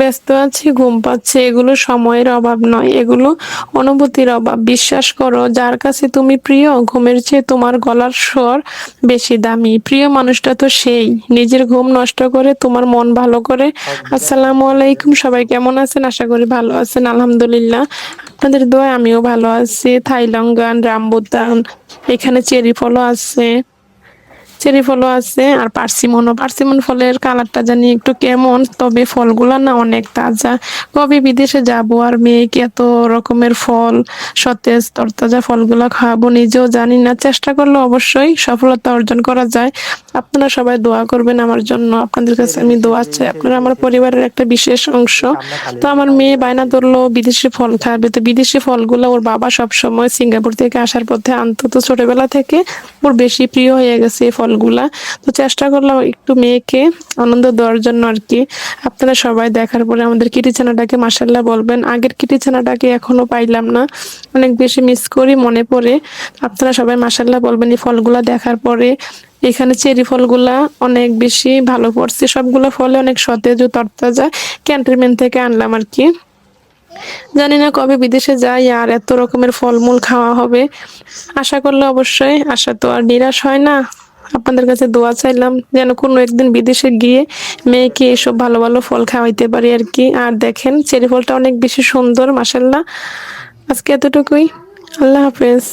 ব্যস্ত আছি ঘুম পাচ্ছে এগুলো সময়ের অভাব নয় এগুলো অনুভূতির অভাব। বিশ্বাস করো যার কাছে তুমি প্রিয় ঘুমের চেয়ে তোমার গলার স্বর বেশি দামি। প্রিয় মানুষটা তো সেই নিজের ঘুম নষ্ট করে তোমার মন ভালো করে। আসসালামু আলাইকুম সবাই কেমন আছেন? আশা করি ভালো আছেন আলহামদুলিল্লাহ। আপনাদের দোয়া আমিও ভালো আছি। থাইলঙ্গান রামবুতান এখানে চেরি ফলও আছে। চেরি ফলও আছে আর পার্সিমনও। পার্সিমন ফলের কালারটা জানি একটু কেমন, তবে ফলগুলা না অনেক তাজা। কবে বিদেশে যাব আর মেয়েকে এত রকমের ফল, সতেজ, তরতাজা ফলগুলা খাওয়াবো নিজেও জানি না। চেষ্টা করলে অবশ্যই সফলতা অর্জন করা যায়। আপনারা সবাই দোয়া করবেন আমার জন্য। আপনাদের কাছে আমি দোয়া চাই। আপনারা আমার পরিবারের একটা বিশেষ অংশ। তো আমার মেয়ে বায়না ধরলো, বিদেশি ফল খাবে। তো বিদেশি ফলগুলো ওর বাবা সব সময় সিঙ্গাপুর থেকে আসার পথে আনতো। তো ছোটবেলা থেকে ওর বেশি প্রিয় হয়ে গেছে এই ফলগুলা তো চেষ্টা করলাম একটু মেয়েকে আনন্দ দেওয়ার জন্য আর কি। আপনারা সবাই দেখার পরে আমাদের কিটি ছানাটাকে মাসাল্লাহ বলবেন। আগের কিটি ছানাটাকে এখনও পাইলাম না। অনেক বেশি মিস করি, মনে পড়ে। আপনারা সবাই মাসাল্লাহ বলবেন এই ফলগুলা দেখার পরে। এখানে চেরি ফলগুলা অনেক বেশি ভালো পড়ছে। সবগুলো ফলে অনেক সতেজ ও তরতাজা ক্যান্টনমেন্ট থেকে আনলাম আর কি। জানি না কবে বিদেশে যাই আর এত রকমের ফলমূল খাওয়া হবে। আশা করলে অবশ্যই আশা তো আর নিরাশ হয় না। আপনাদের কাছে দোয়া চাইলাম যেন কোনো একদিন বিদেশে গিয়ে মেয়েকে এসব ভালো ভালো ফল খাওয়াইতে পারি আর কি। আর দেখেন, চেরি ফলটা অনেক বেশি সুন্দর মাসাল্লাহ আজকে এতটুকুই। আল্লাহ হাফেজ।